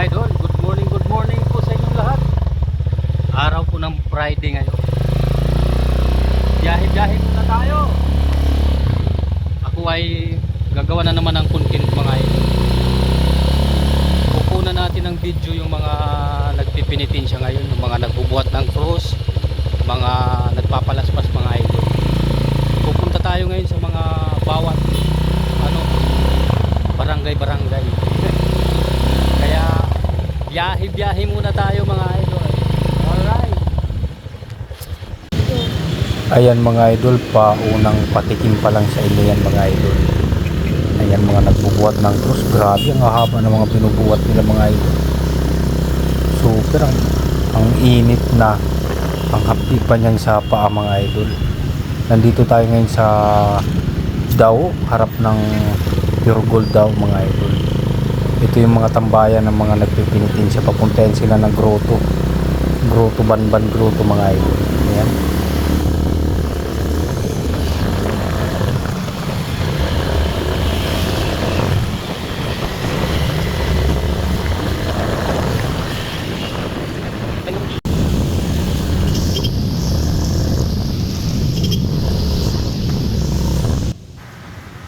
idol, good morning, good morning po sa inyong lahat. Araw po ng Friday ngayon. Biyahe-biyahe muna tayo. Ako ay gagawa na naman ng content mga idol. Kukunan natin ng video yung mga nagpipinitin siya ngayon, yung mga nagbubuhat ng cross, mga nagpapalaspas mga idol. Pupunta tayo ngayon sa mga bawat ano, barangay-barangay. Biyahe-biyahe muna tayo mga idol. Alright. Ayan mga idol, paunang patikim pa lang sa inyo yan mga idol. Ayan mga nagbubuhat ng cross. Grabe ang haba ng mga binubuhat nila mga idol. Super ang, ang init na ang hapdi pa niyan sa paa mga idol. Nandito tayo ngayon sa Daw, harap ng Pure Gold Daw mga idol. Ito yung mga tambayan ng mga nagpipinitin siya. Papuntayan sila ng grotto. Grotto, Banban Grotto mga idol. Ayan.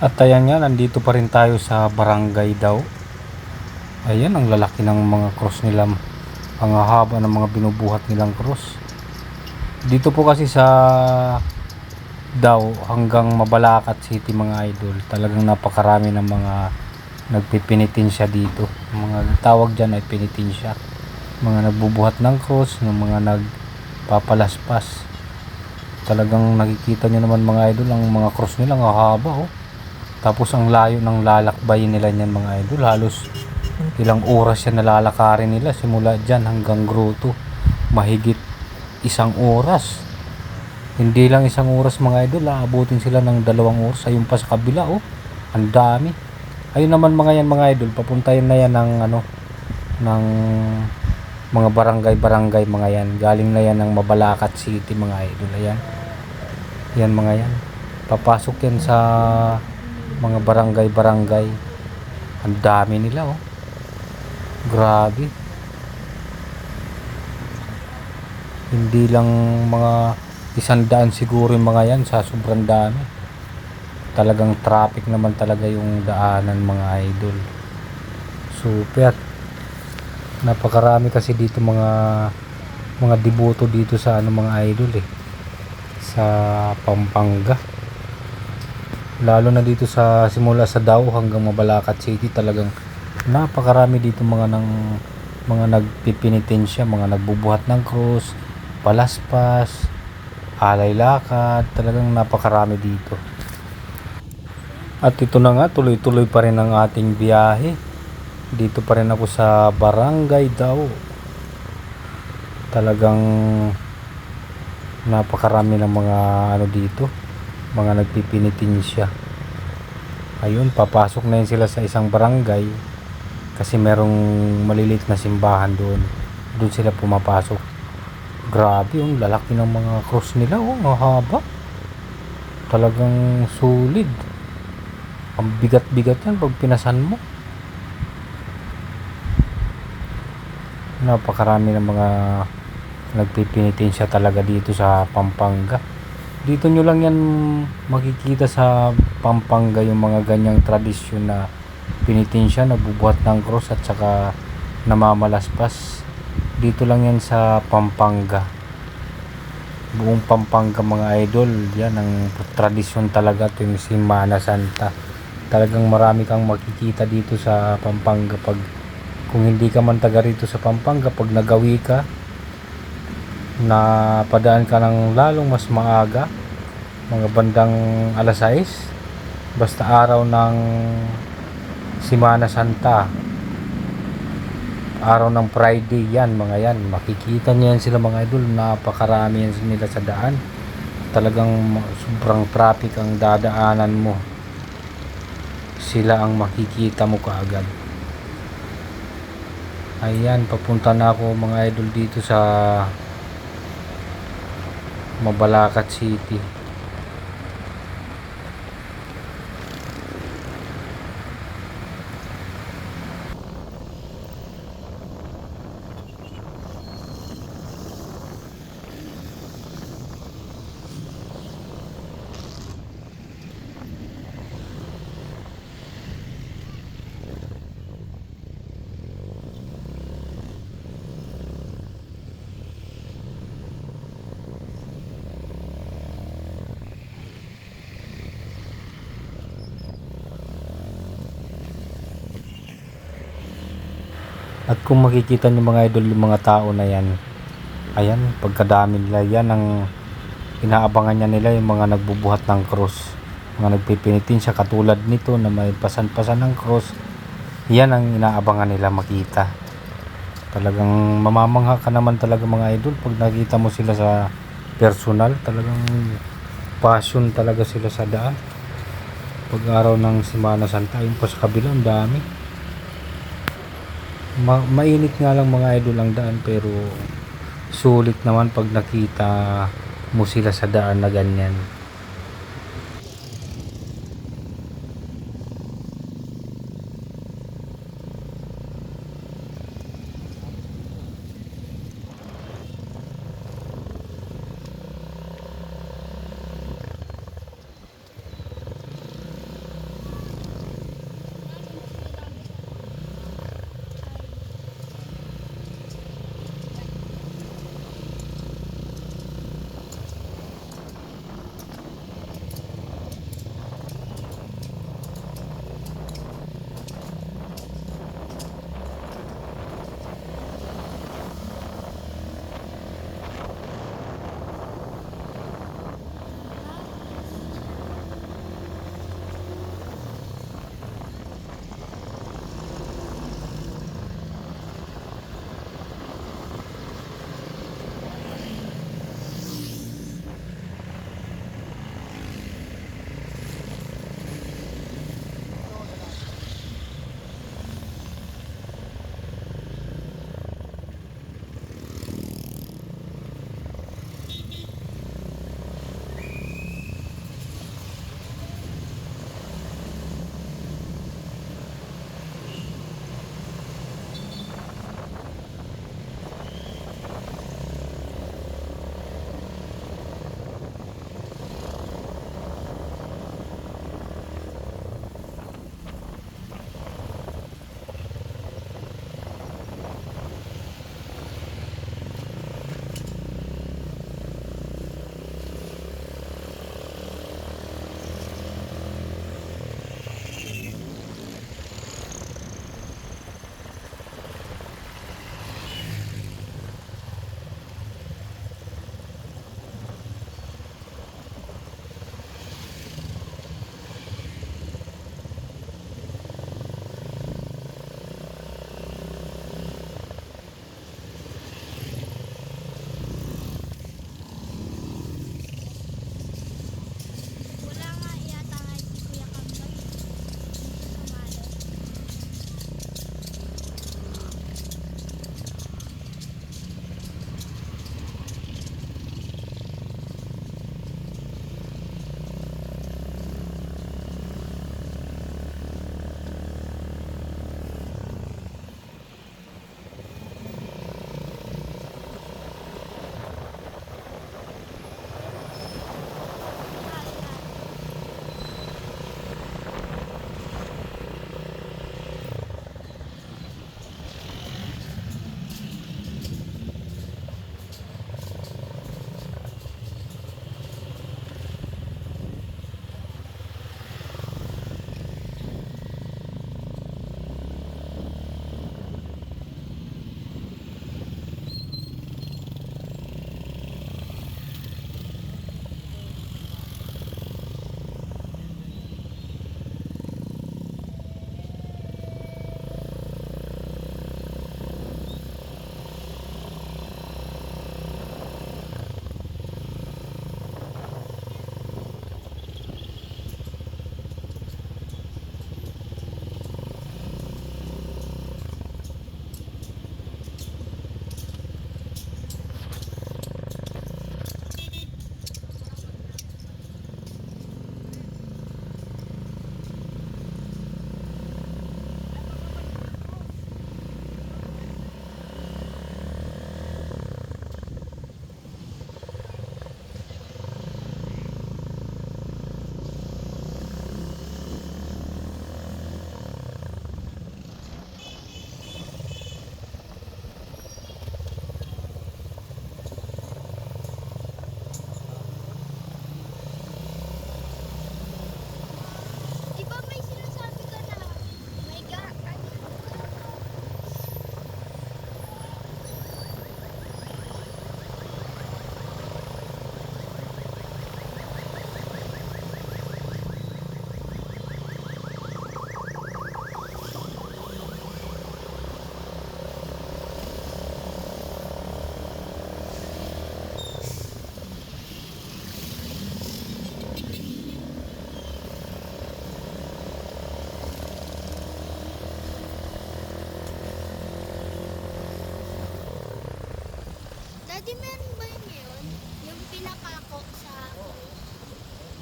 At ayan nga, nandito pa rin tayo sa barangay daw. Ayan, ang lalaki ng mga cross nila. Ang haba ng mga binubuhat nilang cross. Dito po kasi sa daw hanggang Mabalacat City mga idol. Talagang napakarami ng mga nagpipinitin siya dito. Mga tawag dyan ay pinitin siya. Mga nagbubuhat ng cross, ng mga nagpapalaspas. Talagang nakikita nyo naman mga idol, ang mga cross nila ang haba oh. Tapos ang layo ng lalakbayin nila niyan mga idol. Halos ilang oras yan nalalakarin nila simula dyan hanggang grotto. Mahigit isang oras. Hindi lang isang oras mga idol, aabutin sila ng dalawang oras. Ayun pa sa kabila oh. Ang dami. Ayun naman mga yan mga idol, papuntayin na yan ng ano ng mga barangay-barangay mga yan. Galing na yan ng Mabalacat City mga idol. Ayan. Yan mga yan. Papasok yan sa mga barangay-barangay. Ang dami nila oh. Grabe. Hindi lang mga isang daan siguro yung mga yan sa sobrang dami. Talagang traffic naman talaga yung daanan mga idol. Super. Napakarami kasi dito mga mga deboto dito sa ano mga idol eh. Sa Pampanga lalo na dito sa simula sa Daw hanggang Mabalacat City talagang napakarami dito mga ng mga nagpipinitensya, mga nagbubuhat ng cross, palaspas, alay lakad, talagang napakarami dito. At ito na nga, tuloy-tuloy pa rin ang ating biyahe. Dito pa rin ako sa Barangay Daw. Talagang napakarami ng mga ano dito mga nagpipinitin siya ayun papasok na yun sila sa isang barangay kasi merong malilit na simbahan doon. Doon sila pumapasok. Grabe yung lalaki ng mga cross nila oh ang haba. Talagang solid. Ang bigat-bigat yan pag pinasan mo. Napakarami ng mga nagpipinitin siya talaga dito sa Pampanga. Dito nyo lang yan makikita sa Pampanga yung mga ganyang tradisyon na pinitin siya, nabubuhat ng cross at saka namamalaspas. Dito lang yan sa Pampanga. Buong Pampanga mga idol yan ang tradisyon talaga ito yung Simana Santa. Talagang marami kang makikita dito sa Pampanga pag kung hindi ka man taga rito sa Pampanga pag nagawi ka na padaan ka ng lalong mas maaga mga bandang alas 6 basta araw ng Simana Santa. Araw ng Friday yan mga yan. Makikita niyo yan sila mga idol. Napakarami yan nila sa daan. Talagang sobrang traffic ang dadaanan mo. Sila ang makikita mo kaagad. Ayan papunta na ako mga idol dito sa Mabalacat City. At kung makikita niyo mga idol yung mga tao na yan, ayan, pagkadami nila, yan ang inaabangan niya nila yung mga nagbubuhat ng cross. Mga nagpipinitin siya katulad nito na may pasan-pasan ng cross. Yan ang inaabangan nila makita. Talagang mamamangha ka naman talaga mga idol pag nakita mo sila sa personal. Talagang passion talaga sila sa daan. Pag araw ng Semana Santa, yun pa sa kabila, ang dami. Ma- mainit nga lang mga idol ang daan pero sulit naman pag nakita mo sila sa daan na ganyan. Daddy, meron ba yun ngayon? Yung pinapako sa...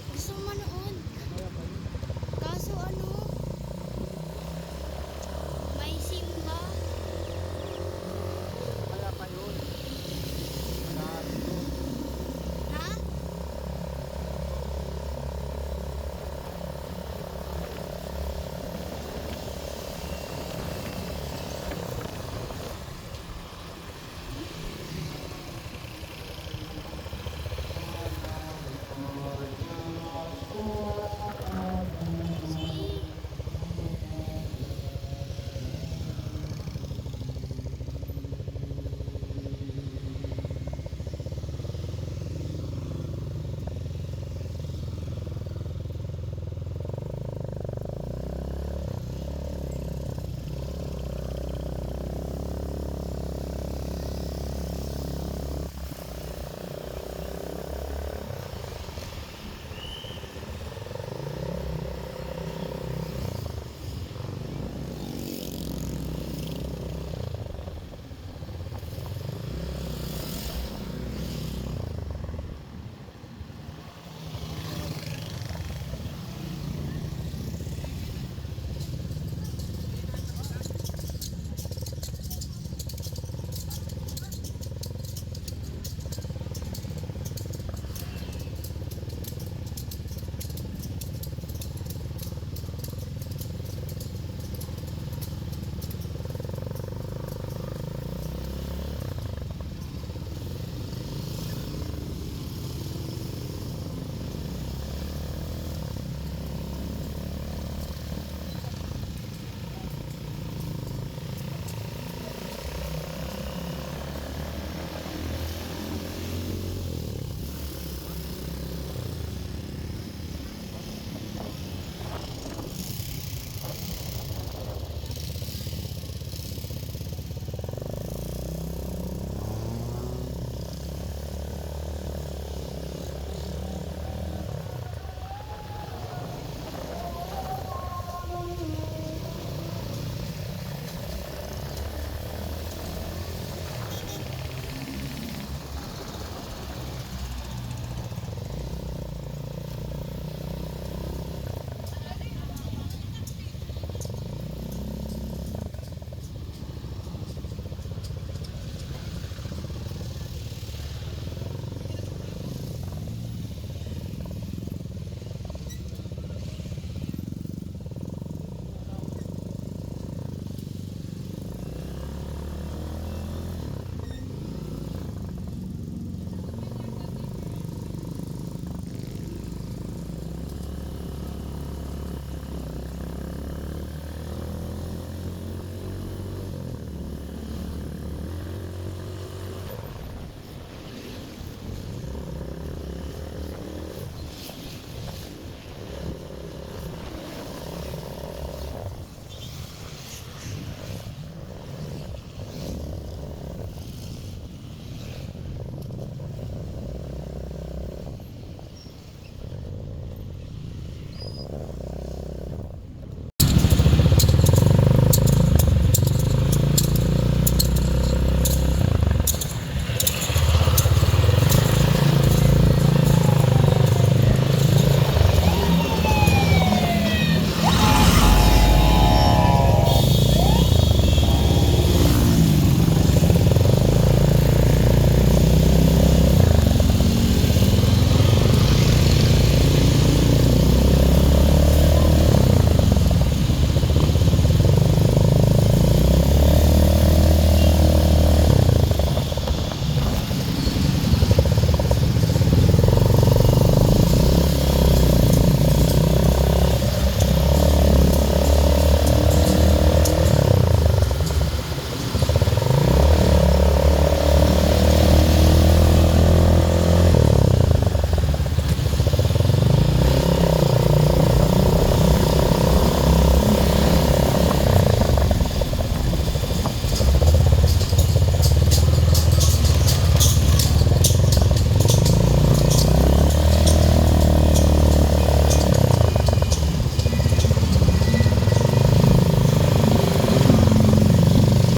Gusto mo manood. Kaso ano,